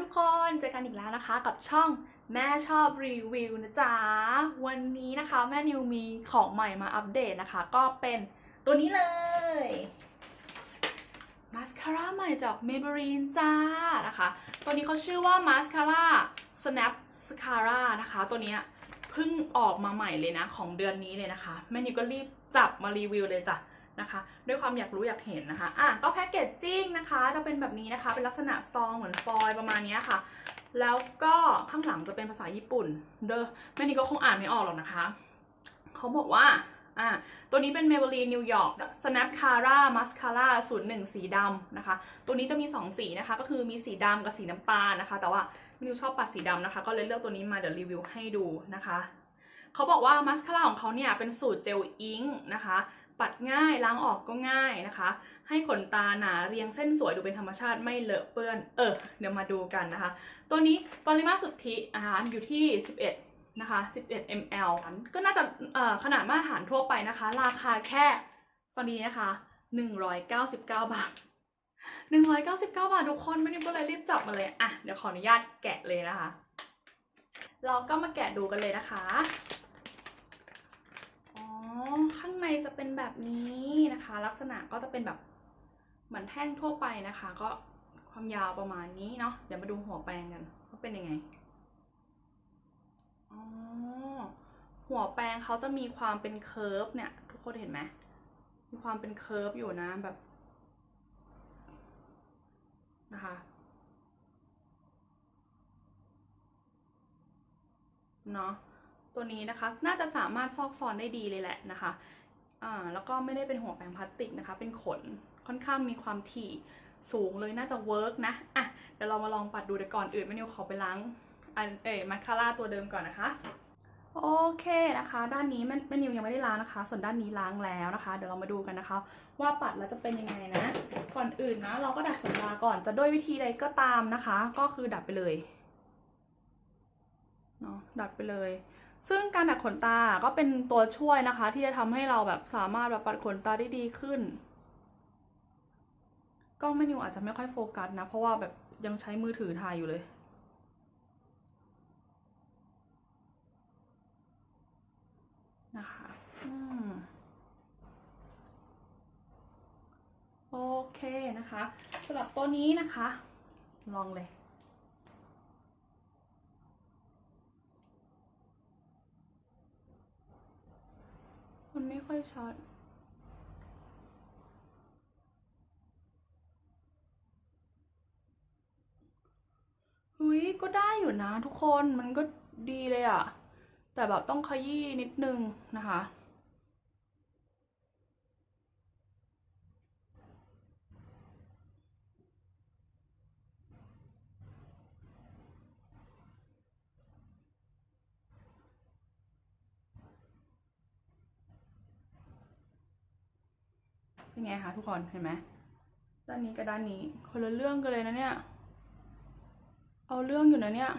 ทุกคนเจอกันอีกแล้วนะคะกับช่องแม่ชอบรีวิวนะจ๊ะ วันนี้นะคะแม่นิวมีของใหม่มาอัปเดตนะคะ ก็เป็นตัวนี้เลยมาสคาร่าใหม่จาก Maybelline จ้านะคะ ตัวนี้เขาชื่อว่ามาสคาร่า Snap Scara นะคะ ตัวนี้เพิ่งออกมาใหม่เลยนะ ของเดือนนี้เลยนะคะ แม่นิวก็รีบจับมารีวิวเลยจ้ะ นะคะ ด้วยความอยากรู้อยากเห็นนะคะอะก็แพ็กเกจจิ้งนะคะ จะเป็นแบบนี้นะคะ เป็นลักษณะซองเหมือนฟอยล์ประมาณนี้ค่ะ แล้วก็ข้างหลังจะเป็นภาษาญี่ปุ่น เด้อแม่นี่ก็คงอ่านไม่ออกหรอกนะคะ เขาบอกว่าอะตัวนี้เป็น Maybelline New York Snap Cara Mascara 01 สีดำนะคะ ตัวนี้จะมี 2 สีนะคะ ก็คือมีสีดำกับสีน้ำตาลนะคะ แต่ว่าไม่นิวชอบปัดสีดำนะคะ ก็เลยเลือกตัวนี้มาเดี๋ยวรีวิวให้ดูนะคะ เขาบอกว่ามัสคาร่าของเขาเนี่ยเป็นสูตรเจลอิงค์นะคะ ปัดง่ายล้างออกก็ง่ายนะคะ ให้ขนตาหนาเรียงเส้นสวยดูเป็นธรรมชาติไม่เลอะเปื้อน เออ เดี๋ยวมาดูกันนะคะ ตัวนี้ปริมาตรสุทธิอาหารอยู่ที่ 11 นะคะ 11 ml ก็น่าจะขนาดมาตรฐานทั่วไปนะคะ ราคาแค่ฟังดีนะคะ 199 บาท 199 บาททุกคนไม่ได้ก็เลยรีบจับมาเลย อะ เดี๋ยวขออนุญาตแกะเลยนะคะ เราก็มาแกะดูกันเลยนะคะ อ๋อ ข้างในจะ เป็นแบบนี้นะคะ ลักษณะก็จะเป็นแบบเหมือนแท่งทั่วไปนะคะ ก็ความยาวประมาณนี้เนาะเดี๋ยวมาดูหัวแปรงกันว่าเป็นยังไงอ๋อหัวแปรงเขาจะมีความเป็นเคิร์ฟเนี่ย ทุกคนเห็นไหมมีความเป็นเคิร์ฟอยู่นะแบบนะคะเนาะตัวนี้นะคะน่าจะสามารถซอกซอนได้ดีเลยแหละนะคะ อ่าแล้วก็ไม่ได้เป็นหัวแปรงพลาสติกนะคะ เป็นขนค่อนข้างมีความถี่สูงเลยน่าจะเวิร์กนะอะเดี๋ยวเรามาลองปัดดูแต่ก่อนอื่นแม่นิวขอไปล้างอันเอ่ยมาคาร่าตัวเดิมก่อนนะคะ โอเคนะคะ ด้านนี้แม่แม่นิวยังไม่ได้ล้างนะคะ ส่วนด้านนี้ล้างแล้วนะคะ เดี๋ยวเรามาดูกันนะคะ ว่าปัดแล้วจะเป็นยังไงนะ ก่อนอื่นนะ เราก็ดัดขนตาก่อนจะด้วยวิธีใดก็ตามนะคะ ก็คือดัดไปเลย เนาะดัดไปเลย ซึ่งการดัดขนตาก็เป็นตัวช่วยนะคะ ที่จะทำให้เราแบบสามารถแบบปัดขนตาได้ดีขึ้นกล้องแม่นิวอาจจะไม่ค่อยโฟกัสนะ เพราะว่าแบบยังใช้มือถือถ่ายอยู่เลยนะคะอโอเคนะคะสำหรับตัวนี้นะคะ ลองเลยันไม่ค่อยช็อตหุยก็ได้อยู่นะทุกคนมันก็ดีเลยอะแต่แบบต้องขยี้นิดนึงนะคะ เป็นไงคะทุกคนเห็นไหมด้านนี้กับด้านนี้ คนละเรื่องกันเลยนะเนี่ย เอาเรื่องอยู่นะเนี่ย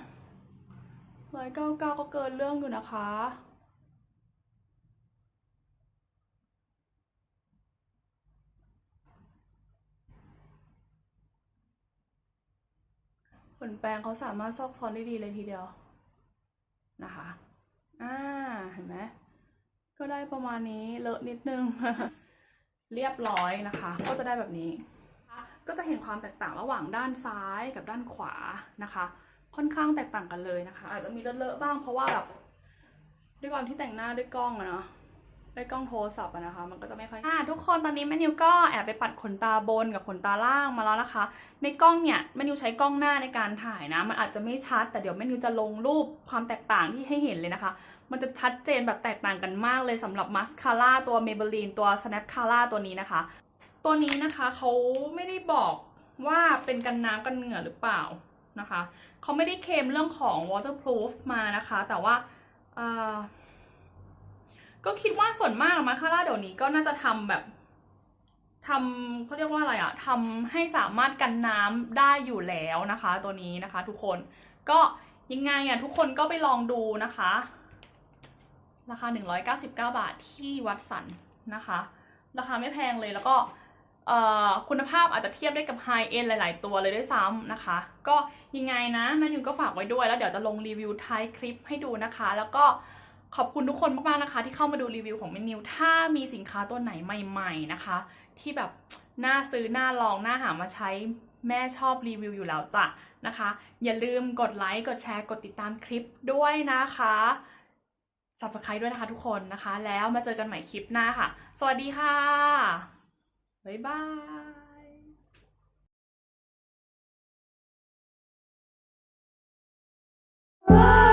ร้อยเก้าเก้าก็เกินเรื่องอยู่นะคะขนแปรงเขาสามารถซอกซอนได้ดีเลยทีเดียวนะคะ อ่า เห็นไหม ก็ได้ประมาณนี้เลอะนิดนึง เรียบร้อยนะคะ ก็จะได้แบบนี้ ก็จะเห็นความแตกต่างระหว่างด้านซ้ายกับด้านขวานะคะ ค่อนข้างแตกต่างกันเลยนะคะ อาจจะมีเลอะๆบ้างเพราะว่าแบบด้วยความที่แต่งหน้าด้วยกล้องอะเนาะ ด้วยกล้องโทรศัพท์นะคะ มันก็จะไม่ค่อยอ่าทุกคนตอนนี้แม่นิวก็แอบไปปัดขนตาบนกับขนตาล่างมาแล้วนะคะ ในกล้องเนี่ยแม่นิวใช้กล้องหน้าในการถ่ายนะ มันอาจจะไม่ชัด แต่เดี๋ยวแม่นิวจะลงรูปความแตกต่างที่ให้เห็นเลยนะคะ มันจะชัดเจนแบบแตกต่างกันมากเลยสำหรับมัสคาร่าตัว Maybelline ตัว Snap Cara ตัวนี้นะคะ ตัวนี้นะคะเขาไม่ได้บอกว่าเป็นกันน้ำกันเหงื่อหรือเปล่านะคะเขาไม่ได้เคลมเรื่องของ waterproof มานะคะ แต่ว่าอ่อ ก็คิดว่าส่วนมากมาคาร่าเดี๋ยวนี้ก็น่าจะทำแบบทำเขาเรียกว่าอะไรอะทำให้สามารถกันน้ำได้อยู่แล้วนะคะ ตัวนี้นะคะ ทุกคนก็ยังไงอะทุกคนก็ไปลองดูนะคะราคา 199 บาทที่วัดสันนะคะ ราคาไม่แพงเลยแล้วก็คุณภาพอาจจะเทียบได้กับไฮเอ็นหลาย ๆ ตัวเลยด้วยซ้ำนะคะ ก็ยังไงนะแมนยูก็ฝากไว้ด้วย แล้วเดี๋ยวจะลงรีวิวท้ายคลิปให้ดูนะคะ แล้วก็ ขอบคุณทุกคนมากๆนะคะ ที่เข้ามาดูรีวิวของแมนยูถ้ามีสินค้าตัวไหนใหม่ๆนะคะ ที่แบบน่าซื้อน่าลองน่าหามาใช้แม่ชอบรีวิวอยู่แล้วจ้ะนะคะ อย่าลืมกดไลค์กดแชร์กดติดตามคลิปด้วยนะคะ subscribe ด้วยนะคะทุกคนนะคะ แล้วมาเจอกันใหม่คลิปหน้าค่ะ สวัสดีค่ะ บ๊ายบาย